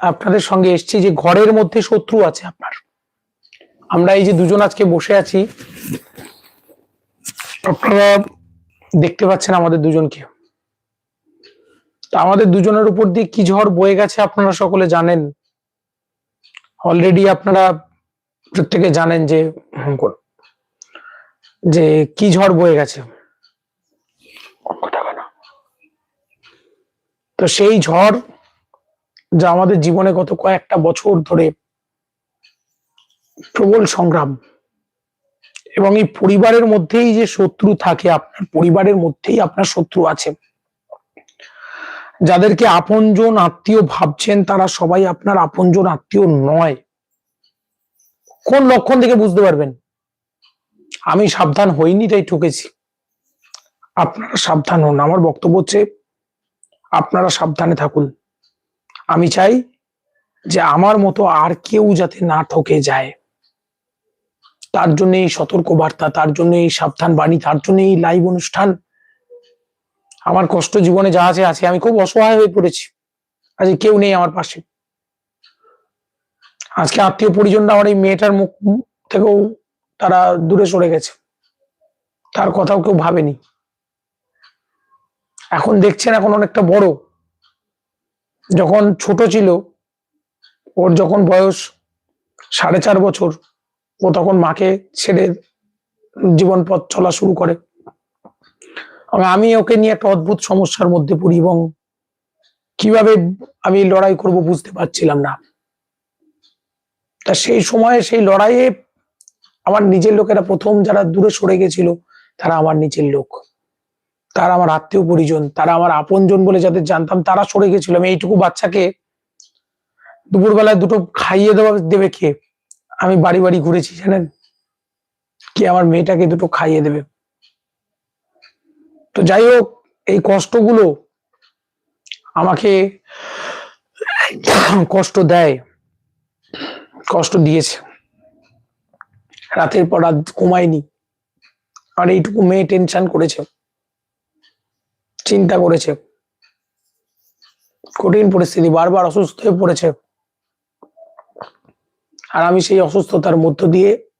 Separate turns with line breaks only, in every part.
আপনাদের সঙ্গে এসেছি যে ঘরের মধ্যে শত্রু আছে আপনার। আমরা এই যে দুজন আজকে বসে আছি, আপনারা দেখতে পাচ্ছেন আমাদের দুজনকে। আমাদের দুজনের উপর দিয়ে কি ঝড় বয়ে গেছে আপনারা সকলে জানেন। অলরেডি আপনারা প্রত্যেকে জানেন যে যে কি ঝড় বয়ে গেছে। তো সেই ঝড় যা আমাদের জীবনে গত কয়েকটা বছর ধরে প্রবল সংগ্রাম এবং এই পরিবারের মধ্যেই যে শত্রু থাকে, আপনার পরিবারের মধ্যেই আপনার শত্রু আছে। যাদেরকে আপনজন আত্মীয় ভাবছেন, তারা সবাই আপনার আপনজন আত্মীয় নয়। কোন লক্ষণ থেকে বুঝতে পারবেন? আমি সাবধান হইনি তাই ঠকেছি। আপনারা সাবধান হন। আমার বক্তব্য হচ্ছে, আপনারা সাবধানে থাকুন। আমি চাই যে আমার মতো আর কেউ যাতে না ঠকে যায়। তার জন্য এই সতর্ক বার্তা তার জন্য এই সাবধান বাণী, তার জন্য এই লাইভ অনুষ্ঠান। আমার কষ্ট জীবনে যা আছে আছে। আমি খুব অসহায় হয়ে পড়েছি। আজকে কেউ নেই আমার পাশে। আজকে আত্মীয় পরিজনরা আমার এই মেয়েটার মুখ থেকেও তারা দূরে সরে গেছে। তার কথাও কেউ ভাবেনি। এখন দেখছেন এখন অনেকটা বড়। যখন ছোট ছিল, ওর যখন বয়স সাড়ে চার বছর, ও তখন মাকে ছেড়ে জীবন পথ চলা শুরু করে। আমি ওকে নিয়ে একটা অদ্ভুত সমস্যার মধ্যে পড়ি এবং কীভাবে আমি লড়াই করব বুঝতে পারছিলাম না। তা সেই সময়ে সেই লড়াইয়ে আমার নিজের লোকেরা প্রথম যারা দূরে সরে গেছিল, তারা আমার নিজের লোক। তারা আমার আত্মীয় পরিজন, তারা আমার আপনজন বলে যাদের জানতাম তারা সরে গেছিল। আমি এইটুকু বাচ্চাকে দুপুরবেলায় দুটো খাইয়ে দেওয়া দেবে কে? আমি বাড়ি বাড়ি ঘুরেছি, জানেন? কে আমার মেয়েটাকে দুটো খাইয়ে দেবে। তো যাই হোক, এই কষ্টগুলো আমাকে কষ্ট দেয়, কষ্ট দিয়েছে। রাতের পর রাত ঘুমায়নি। আর এইটুকু মেয়ে টেনশন করেছে। চিন্তা করেছে। কঠিন পরিস্থিতি, বারবার অসুস্থ হয়ে পড়েছে। আর আমি সেই অসুস্থতার মধ্য দিয়ে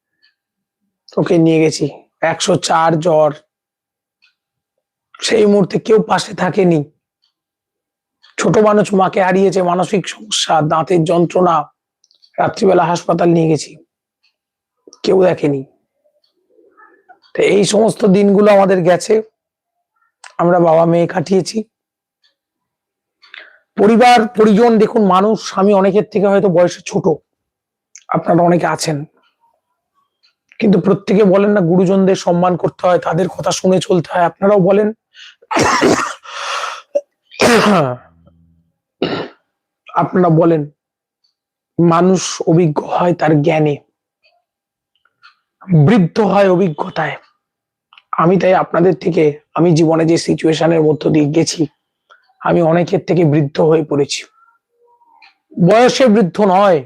ওকে নিয়ে গেছি। একশো চার জ্বর। সেই মুহূর্তে কেউ পাশে থাকেনি। ছোট মানুষ মাকে হারিয়েছে মানসিক সমস্যা, দাঁতের যন্ত্রণা। রাত্রিবেলা হাসপাতাল নিয়ে গেছি। কেউ দেখেনি। তো এই সমস্ত দিনগুলো আমাদের গেছে। আমরা বাবা মেয়ে কাটিয়েছি। পরিবার, পরিজন, দেখুন মানুষ, স্বামী অনেকের থেকে হয়তো বয়সে ছোট। আপনারা অনেকে আছেন। কিন্তু প্রত্যেকে বলেন না, গুরুজনদের সম্মান করতে হয়, তাদের কথা শুনে চলতে হয়, আপনারাও বলেন। আপনারা বলেন, মানুষ অভিজ্ঞ হয় তার জ্ঞানে, বৃদ্ধ হয় অভিজ্ঞতায়। আমি তাই আপনাদের থেকে, আমি জীবনে যে সিচুয়েশনের মধ্য দিয়ে গেছি, আমি অনেকের থেকে বৃদ্ধ হয়ে পড়েছি। বয়সে বৃদ্ধ নয়,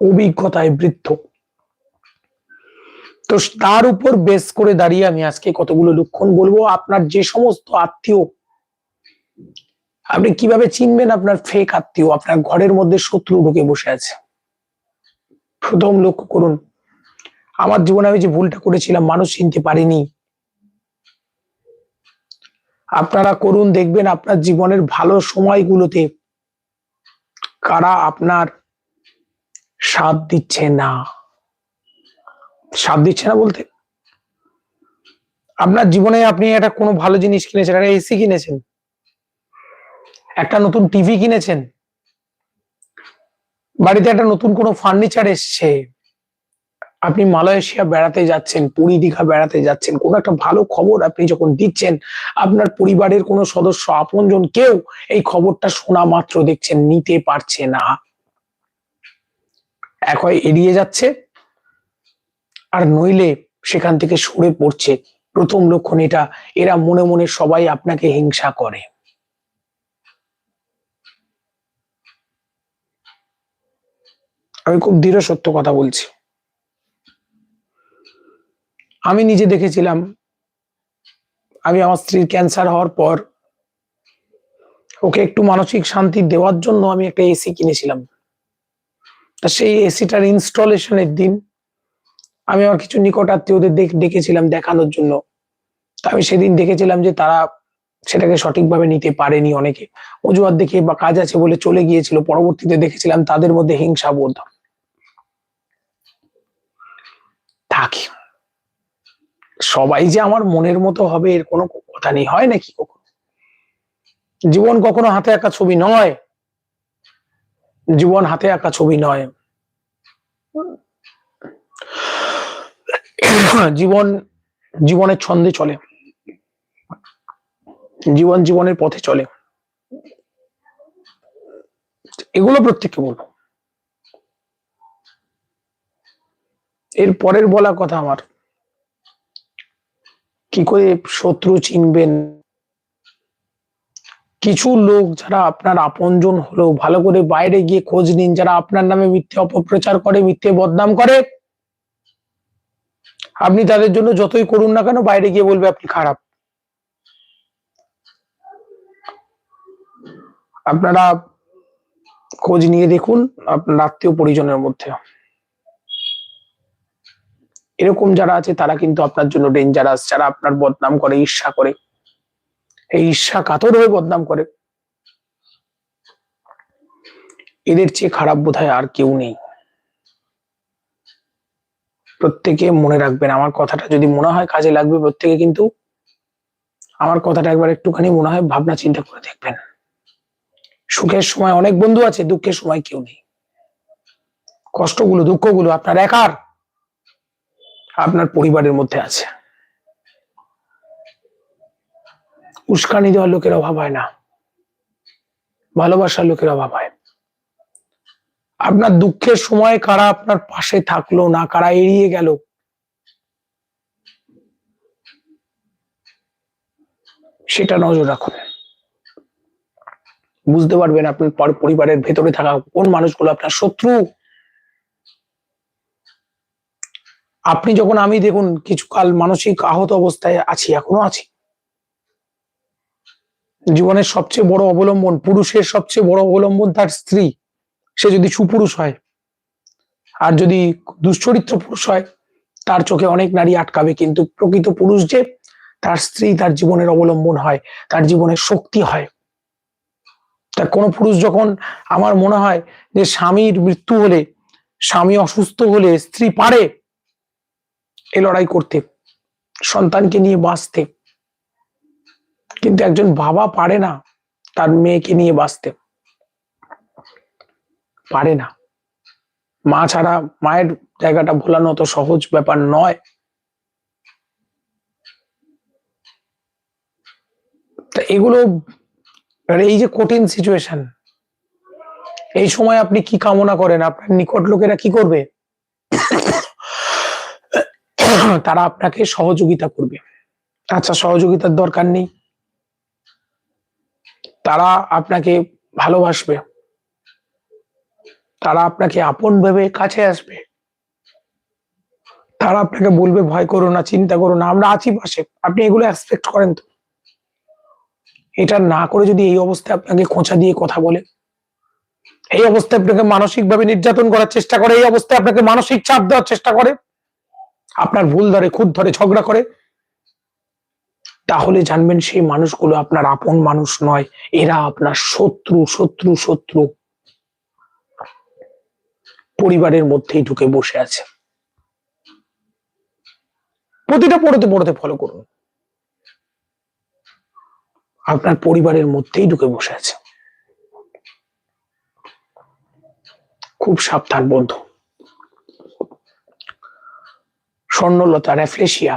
অভিজ্ঞতায় বৃদ্ধ। তো তার উপর বেস করে দাঁড়িয়ে আমি আজকে কতগুলো লক্ষণ বলব। আপনার যে সমস্ত আত্মীয়, আপনি কীভাবে চিনবেন আপনার ফেক আত্মীয়? আপনার ঘরের মধ্যে শত্রু ঢুকে বসে আছে। প্রথম লক্ষ্য করুন আমার জীবনে আমি যে ভুলটা করেছিলাম, মানুষ চিনতে পারিনি। আপনারা করুন, দেখবেন আপনার জীবনের ভালো সময়গুলোতে কারা আপনার সাথ দিচ্ছে না। সাথ দিচ্ছে না বলতে? আপনার জীবনে আপনি একটা কোনো ভালো জিনিস কিনেছেন, একটা এসি কিনেছেন, একটা নতুন টিভি কিনেছেন, বাড়িতে একটা নতুন কোনো ফার্নিচার এসছে আপনি মালয়েশিয়া বেড়াতে যাচ্ছেন, পুরী, দীঘা বেড়াতে যাচ্ছেন, কোনো একটা ভালো খবর আপনি যখন দিচ্ছেন, আপনার পরিবারের কোনো সদস্য, আপনজন কেউ এই খবরটা শোনা মাত্র দেখছেন, নিতে পারছে না। এক হয় এড়িয়ে যাচ্ছে, আর নইলে সেখান থেকে সরে পড়ছে। প্রথম লক্ষণ এটা, এরা মনে মনে সবাই আপনাকে হিংসা করে। আমি খুব দৃঢ় সত্য কথা বলছি। আমি নিজে দেখেছিলাম। আমি আমার স্ত্রীর ক্যান্সার হওয়ার পর ওকে একটু মানসিক শান্তি দেওয়ার জন্য আমি একটা এসি কিনেছিলাম। তা সেই এসিটার ইনস্টলেশনের দিন আমি আমার কিছু নিকট আত্মীয়দের দেখ- ডেকেছিলাম দেখানোর জন্য। তা আমি সেদিন দেখেছিলাম যে তারা সেটাকে সঠিকভাবে নিতে পারেনি অনেকে। অজুহাত দেখে বা কাজ আছে বলে চলে গিয়েছিল। পরবর্তীতে দেখেছিলাম তাদের মধ্যে হিংসা বোধ থাকে। সবাই যে আমার মনের মতো হবে এর কোনো কথা নেই, হয় নাকি কখনো? জীবন কখনো হাতে আঁকা ছবি নয়। জীবন হাতে আঁকা ছবি নয়। জীবন, জীবনের ছন্দে চলে। জীবন জীবনের পথে চলে। এগুলো প্রত্যেককে বলব। এর পরের বলা কথা আমার। কি করে শত্রু চিনবেন? কিছু লোক যারা আপনার আপনজন হলো ভালো করে বাইরে গিয়ে খোঁজ নিন, যারা আপনার নামে মিথ্যে অপপ্রচার করে, মিথ্যে বদনাম করে, আপনি তাদের জন্য যতই করুন না কেন বাইরে গিয়ে বলবে আপনি খারাপ। আপনারা খোঁজ নিয়ে দেখুন, আপনার আত্মীয় পরিজনের মধ্যে। এরকম যারা আছে, তারা কিন্তু আপনার জন্য ডেঞ্জারাস যারা আপনার বদনাম করে, ঈর্ষা করে। এই ঈর্ষা কাতর হয়ে বদনাম করে। এদের চেয়ে খারাপ বোধহয় আর কেউ নেই। প্রত্যেকে মনে রাখবেন, আমার কথাটা যদি মনে হয় কাজে লাগবে, প্রত্যেকে কিন্তু আমার কথাটা একবার একটুখানি মনে হয় ভাবনা চিন্তা করে দেখবেন। সুখের সময় অনেক বন্ধু আছে, দুঃখের সময় কেউ নেই। কষ্টগুলো, দুঃখগুলো আপনার একার। আপনার পরিবারের মধ্যে আছে। উস্কানি দেওয়ার লোকের অভাব হয় না। ভালোবাসার লোকের অভাব হয়। আপনার দুঃখের সময় কারা আপনার পাশে থাকল না, কারা এড়িয়ে গেল? সেটা নজর রাখুন। বুঝতে পারবেন আপনার পর- পরিবারের ভেতরে থাকা কোন মানুষগুলো আপনার শত্রু? আপনি যখন আমি দেখুন কিছু কাল মানসিক আহত অবস্থায় আছি, এখনও আছি। জীবনের সবচেয়ে বড় অবলম্বন, পুরুষের সবচেয়ে বড় অবলম্বন তার স্ত্রী। সে যদি সুপুরুষ হয় আর যদি দুশ্চরিত্র পুরুষ হয়, তার চোখে অনেক নারী আটকাবে। কিন্তু প্রকৃত পুরুষ যে, তার স্ত্রী তার জীবনের অবলম্বন হয়, তার জীবনের শক্তি হয়। তা কোনো পুরুষ যখন আমার মনে হয় যে স্বামীর মৃত্যু হলে, স্বামী অসুস্থ হলে, স্ত্রী পারে এ লড়াই করতে, সন্তানকে নিয়ে বাঁচতে। কিন্তু একজন বাবা পারে না তার মেয়েকে নিয়ে বাঁচতে। পারে না। মা ছাড়া মায়ের জায়গাটা ভোলানো তো সহজ ব্যাপার নয়। তা এগুলো এই যে কঠিন সিচুয়েশন এই সময় আপনি কি কামনা করেন? আপনার নিকট লোকেরা কি করবে? তারা আপনাকে সহযোগিতা করবে। আচ্ছা সহযোগিতার দরকার নেই। তারা আপনাকে ভালোবাসবে। তারা আপনাকে আপন ভেবে কাছে আসবে। তারা আপনাকে বলবে, ভয় করো না, চিন্তা করো না, আমরা আছি পাশে। আপনি এগুলো এক্সপেক্ট করেন তো? এটা না করে যদি এই অবস্থায় আপনাকে খোঁচা দিয়ে কথা বলে। এই অবস্থায় আপনাকে মানসিক ভাবে নির্যাতন করার চেষ্টা করে, এই অবস্থায় আপনাকে মানসিক চাপ দেওয়ার চেষ্টা করে। আপনার ভুল ধরে, খুদ ধরে ঝগড়া করে, তাহলে জানবেন সেই মানুষগুলো আপনার আপন মানুষ নয়। এরা আপনার শত্রু শত্রু শত্রু। পরিবারের মধ্যেই ঢুকে বসে আছে। প্রতিটা পড়তে পড়তে ফলো করুন। আপনার পরিবারের মধ্যেই ঢুকে বসে আছে। খুব সাবধান, বন্ধু। স্বর্ণলতা র্যাফলেশিয়া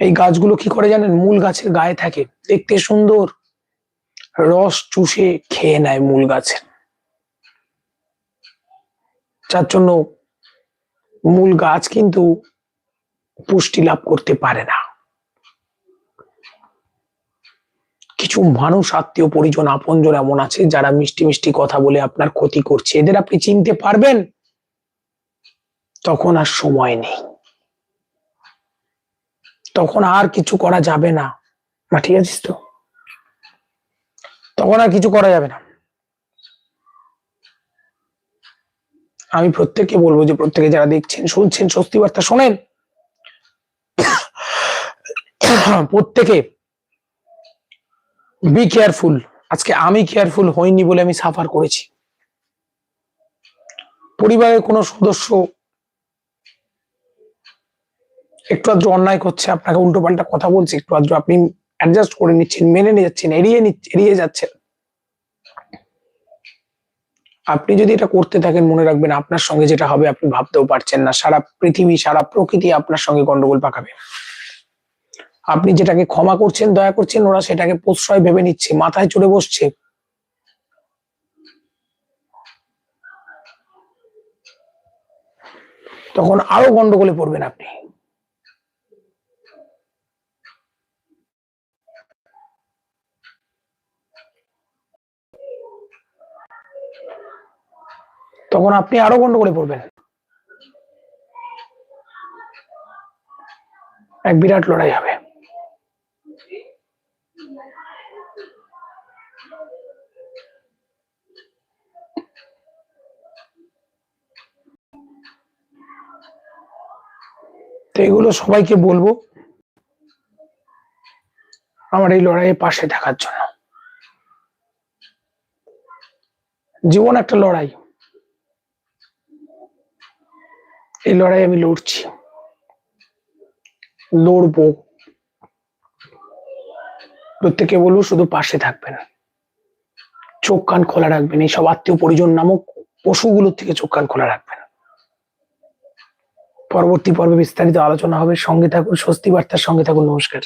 এই গাছগুলো কি করে জানেন? মূল গাছের গায়ে থাকে। দেখতে সুন্দর। রস চুষে খেয়ে নেয় মূল গাছের যার জন্য মূল গাছ কিন্তু পুষ্টি লাভ করতে পারে না। কিছু মানুষ, আত্মীয়, পরিজন, আপনজন এমন আছে যারা মিষ্টি মিষ্টি কথা বলে আপনার ক্ষতি করছে। এদের আপনি চিনতে পারবেন। তখন আর সময় নেই। তখন আর কিছু করা যাবে না। মা, ঠিক আছিস তো? তখন আর কিছু করা যাবে না। আমি প্রত্যেককে বলব যে, প্রত্যেকে যারা দেখছেন, শুনছেন, স্বস্তি বার্তা শোনেন। প্রত্যেকে বি কেয়ারফুল আজকে আমি কেয়ারফুল হইনি বলে আমি সাফার করেছি। পরিবারের কোনো সদস্য একটু আদ্র অন্যায় করছে, আপনাকে উল্টো পাল্টা কথা বলছে, একটু আদ্র আপনি অ্যাডজাস্ট করে নিচ্ছেন, মেনে নিয়ে যাচ্ছেন এড়িয়ে নিচ্ছ- এড়িয়ে যাচ্ছেন। আপনি যদি এটা করতে থাকেন, মনে রাখবেন আপনার সঙ্গে যেটা হবে আপনি ভাবতেও পারছেন না। সারা পৃথিবী, সারা প্রকৃতি আপনার সঙ্গে গন্ডগোল পাকাবে। আপনি যেটাকে ক্ষমা করছেন, দয়া করছেন, ওরা সেটাকে প্রশ্রয় ভেবে নিচ্ছে, মাথায় চড়ে বসছে। তখন আরও গন্ডগোলে পড়বেন আপনি। তখন আপনি আরও গন্ডগোলে পড়বেন। এক বিরাট লড়াই হবে। তো এগুলো সবাইকে বলব, আমার এই লড়াইয়ের পাশে থাকার জন্য। জীবন একটা লড়াই। এই লড়াই আমি লড়ছি। লড়বো। প্রত্যেকে বলব, শুধু পাশে থাকবেন। চোখ কান খোলা রাখবেন। এইসব আত্মীয় পরিজন নামক পশুগুলোর থেকে চোখ কান খোলা রাখবেন। পরবর্তী পর্বে বিস্তারিত আলোচনা হবে। সঙ্গে থাকুন স্বস্তি বার্তার সঙ্গে থাকুন। নমস্কার।